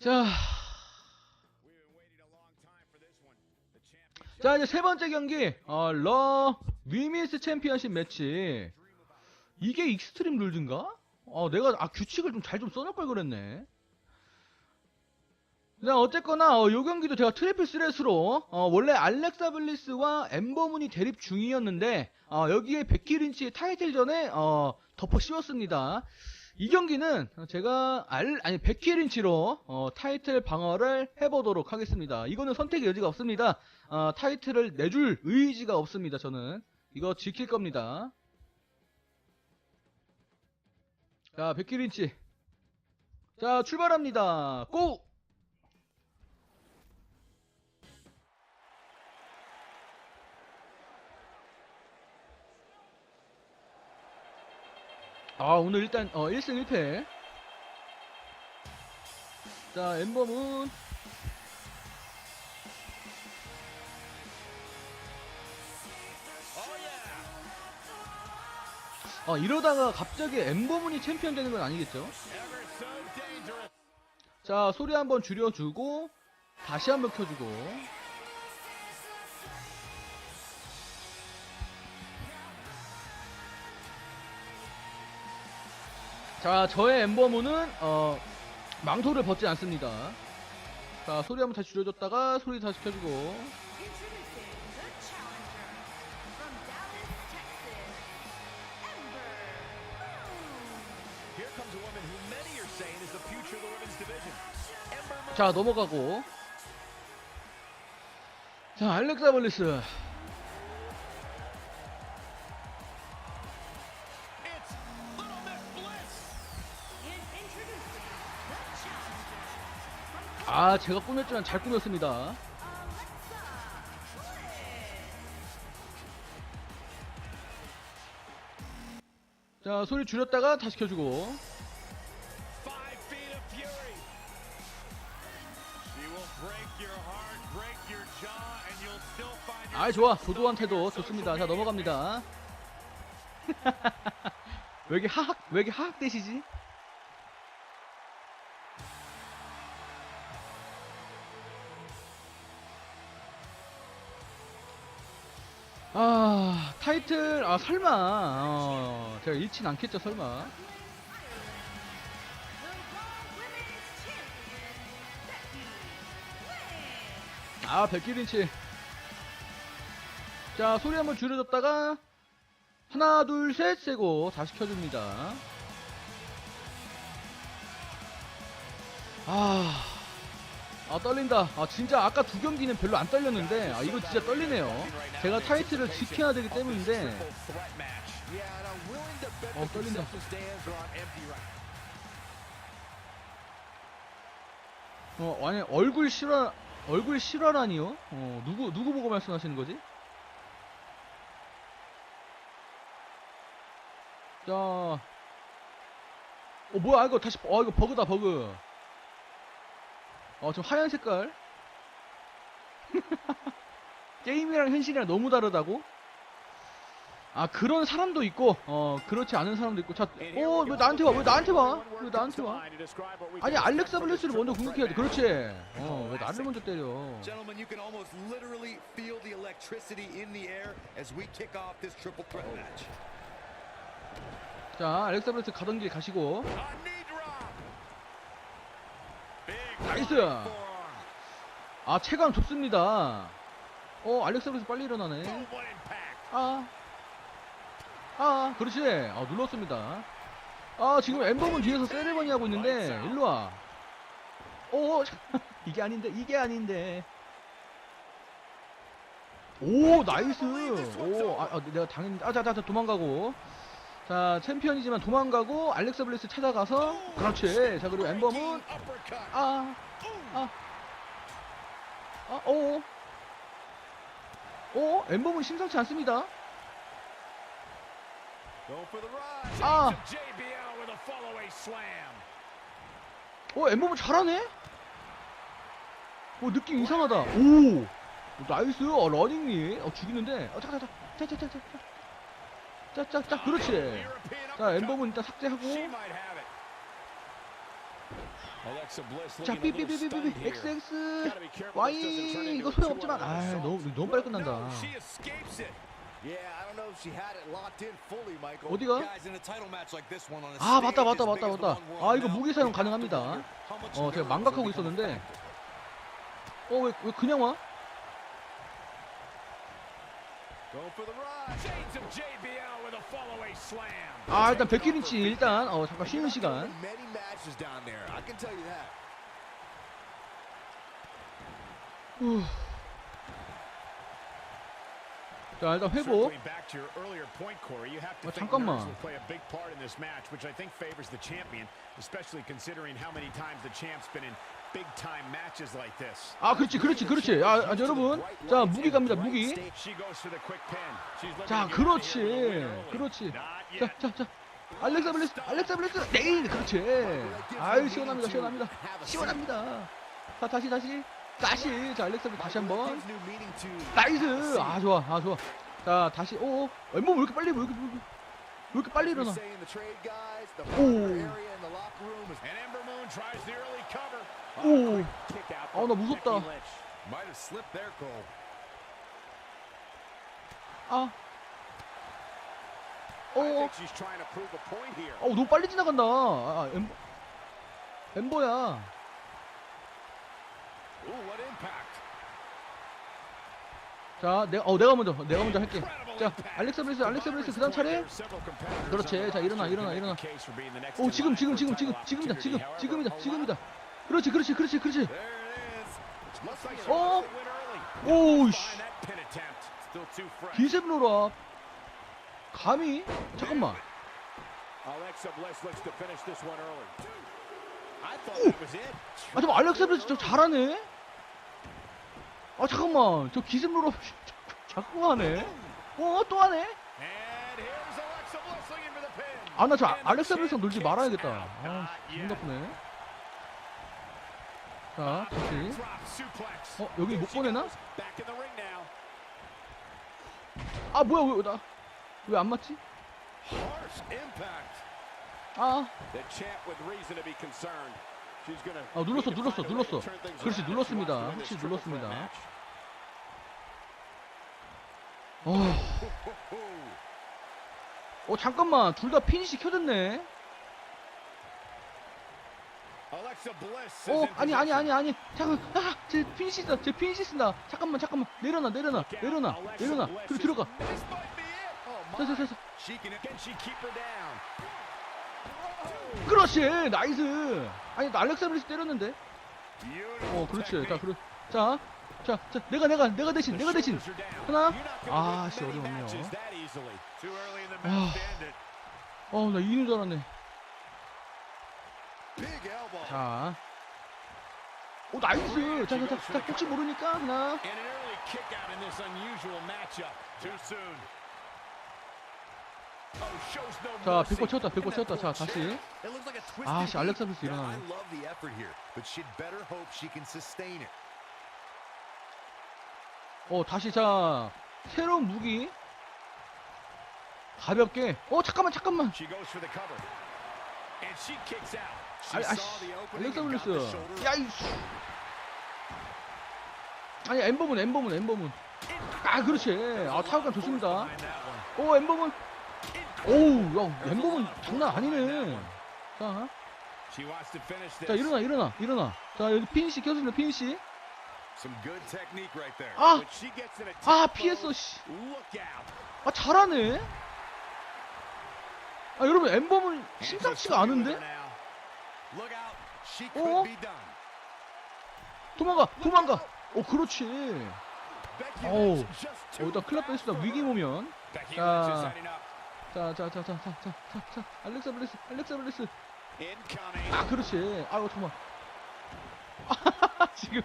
자, 자 이제 세 번째 경기 어, 러 위미스 챔피언십 매치 이게 익스트림 룰드인가? 어 내가 아 규칙을 좀잘좀 써놓을 걸 그랬네. 자 어쨌거나 어, 요 경기도 제가 트리플 스레스로 어, 원래 알렉사 블리스와 엠버문이 대립 중이었는데 어, 여기에 베키 린치의 타이틀전에 어, 덮어 씌웠습니다. 이 경기는 제가 알 아니 베키 린치로 어, 타이틀 방어를 해보도록 하겠습니다. 이거는 선택의 여지가 없습니다. 어, 타이틀을 내줄 의지가 없습니다. 저는 이거 지킬 겁니다. 자 베키 린치 자 출발합니다. 고! 아 오늘 일단 어 1승 1패 자 엠버문 아 이러다가 갑자기 엠버문이 챔피언 되는 건 아니겠죠? 자 소리 한번 줄여주고 다시 한번 켜주고 자 저의 엠버문은 어 망토를 벗지 않습니다 자 소리 한번 다시 줄여줬다가 소리 다시 켜주고. 자 넘어가고 자 알렉사 블리스 아 제가 꾸몄지만 잘 꾸몄습니다. 자 소리 줄였다가 다시 켜주고 아 좋아 도도한테도 좋습니다 자 넘어갑니다 왜 이렇게 하악 왜 이렇게 하악 되시지 아 타이틀 아 설마. 어, 제가 잃진 않겠죠 설마. 아 백기린치 자 소리 한번 줄여줬다가 하나 둘 셋 세고 다시 켜줍니다. 아, 아 떨린다. 아 진짜 아까 두 경기는 별로 안 떨렸는데 아 이거 진짜 떨리네요. 제가 타이틀을 지켜야 되기 때문인데. 어 떨린다. 어 아니 얼굴 실화 얼굴 실화라니요? 어 누구 누구 보고 말씀하시는 거지? 자, 어 뭐야 이거 다시 어 이거 버그다 버그. 어 좀 하얀 색깔. 게임이랑 현실이랑 너무 다르다고? 아 그런 사람도 있고 어 그렇지 않은 사람도 있고. 자 어 왜 나한테 와? 왜 나한테 와 왜 나한테 와? 아니 알렉사 블레스를 먼저 공격해야 돼. 그렇지. 어 왜 나를 먼저 때려? Match. 자 알렉사 블레스 가던 길 가시고 나이스. 아 체감 좋습니다 어 알렉사 블레스 빨리 일어나네. 아, 아, 그렇지. 아, 눌렀습니다. 아, 지금 엠버문 뒤에서 세레머니 하고 있는데, 일로 와. 오, 이게 아닌데, 이게 아닌데. 오, 나이스. 오, 아, 아, 내가 당했는데. 아, 자, 자, 자, 도망가고. 자, 챔피언이지만 도망가고, 알렉사 블레스 찾아가서, 그렇지. 자, 그리고 엠버문, Uppercut. 아, 아, 아, 오. 오, 엠버문 심상치 않습니다. 아. 어, 엠버문 잘하네? 어, 느낌 이상하다. 오! 나이스, 어, 러닝이. 어, 죽이는데. 어, 잠깐, 잠깐. 자, 자, 자, 자. 짝짝짝 그렇지. 자 엠범은 일단 삭제하고. 자 삐삐삐삐삐 XX Y 이거 소용없지만 아 너무 너무 빨리 끝난다. 어디가? 아 맞다 맞다 맞다 맞다. 아 이거 무기 사용 가능합니다. 어 제가 망각하고 있었는데. 어왜 왜 그냥 와? 아 일단 백기린치 일단 어 잠깐 쉬는 시간. Many 자 일단 회복. 아, 잠깐만. 아 그렇지 그렇지 그렇지. 아, 아 여러분. 자 무기 갑니다 무기. 자 그렇지 그렇지. 자자자. 알렉사 블레스 알렉사 블레스. 네, 그렇지. 아, 시원합니다 시원합니다. 시원합니다. 자 다시 다시. 다시 자 알렉스비 다시 한번. 나이스. 아 좋아 아 좋아. 자 다시 오 얼마 뭐, 왜 이렇게 빨리 왜 이렇게 왜 이렇게, 왜 이렇게 빨리 일어나? 오오아나 무섭다. 아. 어. 어, 너무 빨리 지나간다. 아, 아 엠버. 엠버야. 자, 내가, 어, 내가 먼저, 내가 먼저 할게. 자, 알렉사 블레스, 알렉사 블레스, 그 다음 차례. 그렇지. 자, 일어나, 일어나, 일어나. 오, 지금, 지금, 지금, 지금, 지금이다, 지금, 지금이다, 지금이다. 그렇지, 그렇지, 그렇지, 그렇지. 어, 오, 오우, 씨. 씨. 기세 기세블로라. 감히? 잠깐만. It. 아, 잠깐 알렉사 블레스 저 잘하네? 아, 잠깐만. 저 기세블로라 자꾸 하네. 어, 또 하네? 아, 나 저 알렉사 champ 놀지 말아야겠다. 아, 기분. 나쁘네. 자, 다시. 어, 여기 못 보내나? 아, 뭐야, 왜, 나. 왜 안 맞지? 아, 아, 눌렀어, 눌렀어, 눌렀어. 그렇지, 눌렀습니다. threat 눌렀습니다. 어. 어, 잠깐만. 둘 다 피니시 켜졌네. 어, 아니, 아니. 아니, 아니. 잠깐, 아, 제 피니시 쓴다. 제 피니시 쓴다. 잠깐만, 잠깐만. 내려놔, 내려놔, 내려놔, 내려놔. 그리고 들어가. This might be it. Oh, 자, my. 자, 자, 자. 그렇지, 나이스. 아니, 나 알렉사 블레스 때렸는데. 어, 그렇지. 자, 그래. 자, 자, 자, 내가, 내가, 내가 대신, 내가 대신. 하나. You're not gonna 아, win 씨, many 어려웠네요. 아. 어, 나 이기는 줄 알았네. 자. 오, 나이스. 자, 자, 자, 자, 혹시 모르니까 하나. 자, 빗고 쳤다, 빗고 쳤다. 자, 다시. 아, 씨, 알렉사 선수 일어나네. 어, 다시 자, 새로운 무기. 가볍게. 어, 잠깐만, 잠깐만. 아니, 아씨, 알렉사 블리스. 야, 이 아니, 엠버문, 엠버문, 엠버문. 아, 그렇지. 아, 타격감 좋습니다. 오, 엠버문. 오우, 야, 엠버문 장난 아니네. 자. 자, 일어나, 일어나, 일어나. 자, 여기 피니시 켜주세요, 피니시. 아, 아, 피했어, 씨. 아, 잘하네. 아, 여러분, And 심상치가 않은데? 어? 도망가, 도망가. 오, 그렇지. 어우, 어, 일단 클럽 for 위기. 보면. 자. 자, 자, 자, 자, 자, 자, 자, 자, 알렉사 블레스, 알렉사 블레스. 아, 그렇지. 아이고, 잠깐만. 지금,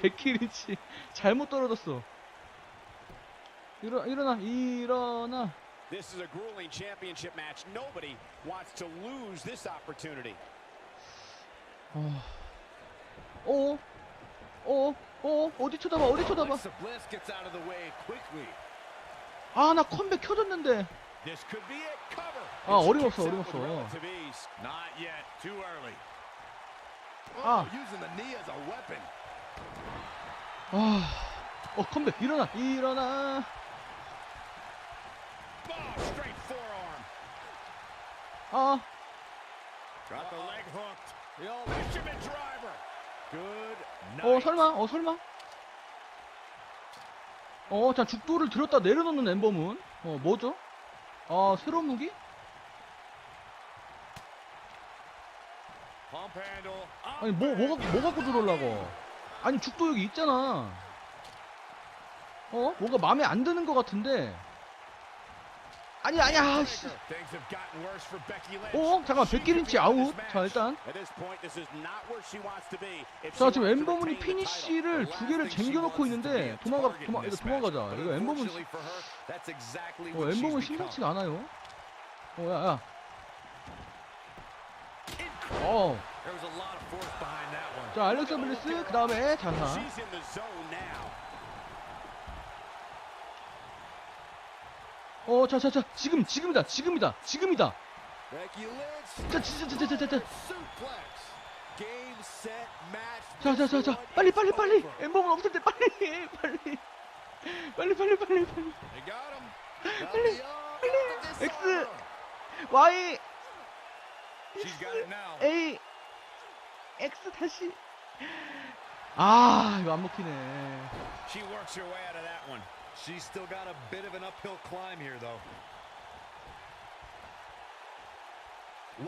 백키리치 잘못 떨어졌어. 일어, 일어나, 일어나. This is a grueling championship match. Nobody wants to lose this opportunity. 어, 어, 어, 어, 어디 쳐다봐, 어디 쳐다봐. 아, 나 컴백 켜졌는데. 아 어려웠어 어려웠어. 아. 아. 어 컴백. 일어나 일어나. 아 어 설마? 어 설마? 어자 죽도를 들었다 내려놓는 엠버문. 어 뭐죠? 아 새로운 무기? 아니 뭐 뭐가 뭐 갖고 들어오려고? 아니 죽도 여기 있잖아. 어? 뭐가 마음에 안 드는 것 같은데. 아니 아니야. 아씨 어 잠깐만 백기린치 아웃. 자 일단. 자 지금 엠버문이 피니쉬를 두 개를 쟁겨놓고 있는데 도망가 도망 이거 도망가자. 이거 엠버문. 어 엠버문 심상치가 않아요. 어 야야. 어. 자 알렉서 블리스 그 다음에 자하. 어 자 자 자 지금 지금이다 지금이다 지금이다. 자 진짜. Suplex. Game, set, match. 자자 자 자 빨리 빨리 빨리 엠버문 없을 때 빨리 빨리 빨리 빨리 빨리 빨리 got the X. Y. A X 다시 아 이거 안 먹히네 She works her way out of that one. She's still got a bit of an uphill climb here, though.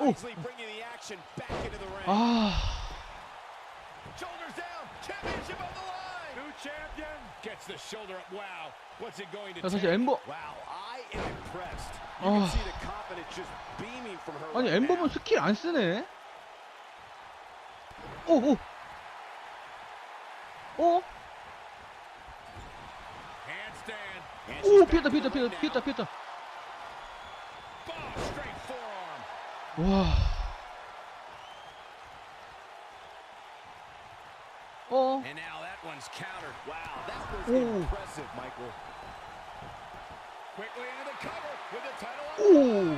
Wisely bringing the action back into the ring. 아 Shoulders down. Championship on the line. New champion. Gets the shoulder up. Wow. What's it going to 자, take? 사실 엠버 Wow, I am impressed. You 아. can see the confidence just beaming from her. 아니 right 엠버문 now. 스킬 안 쓰네 오오 오 Handstand. And 오 피했다 피했다 피했다 피했다 피했다 와 어. 오. 오.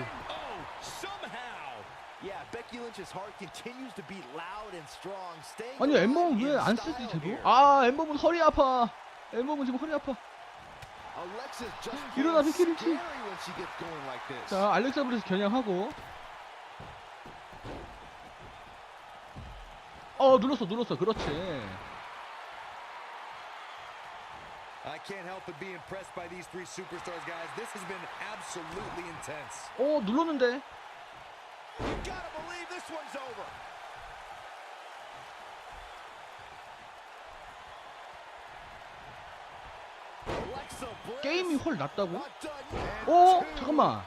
아니 엠범은 왜 안 쓰지 제도? 아 엠범은 허리 아파. 엠범은 지금 허리 아파. 일어나, this. 자 알렉사 브리스 겨냥하고 어 눌렀어 눌렀어 그렇지 I can't help but be impressed by these three superstars, guys. This has been absolutely intense. 어 눌렀는데 You gotta believe this one's over. 게임이 훨 낫다고? 어? 어? 잠깐만.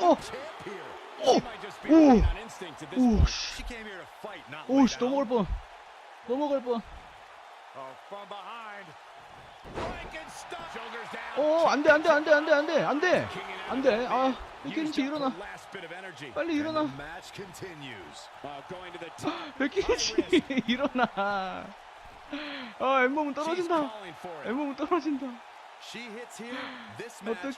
어! 어? 오! 오! 오씨. 오씨 넘어갈 뻔. 넘어갈 뻔. 어, 안 돼, 안 돼, 안 돼, 안 돼, 안 돼, 안 돼, 안 돼. 아, 백키린치 일어나. 빨리 일어나. 백키린치 아, 일어나. 아, 엠몸은 떨어진다. 엠몸은 떨어진다. 어떡해.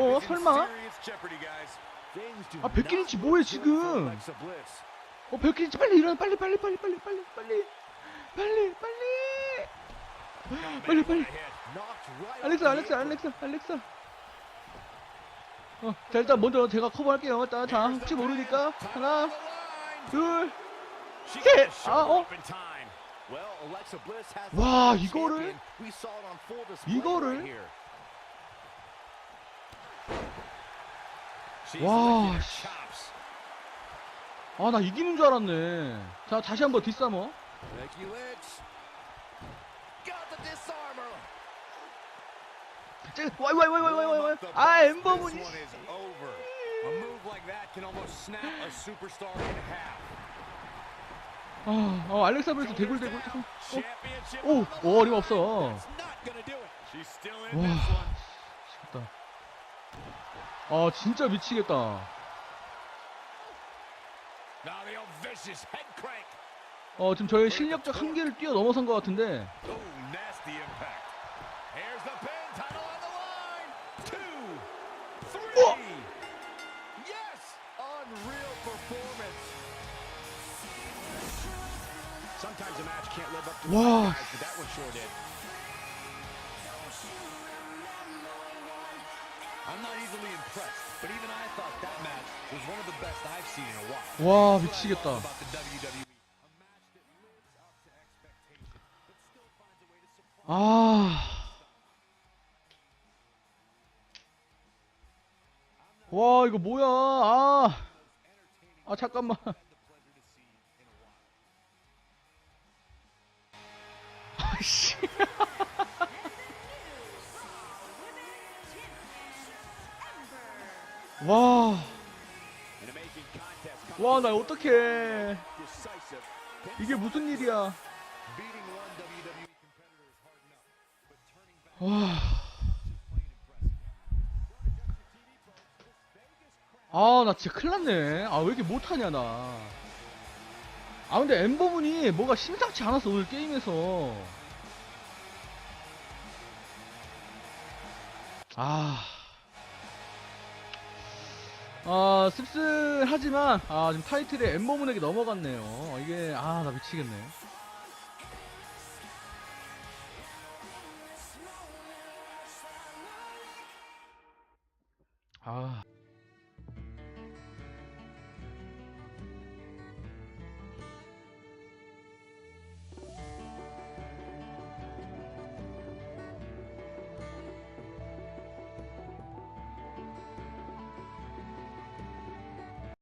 어, 설마? 아, 백키린치 뭐해 지금? 어, 별길이 빨리 일어나. 빨리, 빨리, 빨리, 빨리, 빨리, 빨리. 빨리, 빨리. 빨리, 빨리. 알렉사, 알렉사, 알렉사, 알렉사. 어, 자, 일단 먼저 제가 커버할게요. 일단, 자, 혹시 모르니까. 하나, 둘, 셋! 아, 어? 와, 이거를? 이거를? 와, 씨. 아, 나 이기는 줄 알았네. 자, 다시 한번 뒷사모. 와이 와이 와이 와이 와이 와이 아 엠버문 아, 어, 알렉사 브레스 대굴대굴 어, 오, 어, 어림 없어. 와, 미치겠다. 아, 진짜 미치겠다. 어 지금 저희 실력적 한계를 뛰어넘어선 것 같은데. Oh, 와 미치겠다. 아. 와 이거 뭐야? 아. 아 잠깐만. 와. 와 나 어떡해. 이게 무슨 일이야? 와. 아, 나 진짜 큰일 났네. 아, 왜 이렇게 못하냐, 나. 아, 근데 엠버문이 뭐가 심상치 않았어, 오늘 게임에서. 아. 아, 씁쓸하지만, 아, 지금 타이틀에 엠버문에게 넘어갔네요. 이게, 아, 나 미치겠네. 아.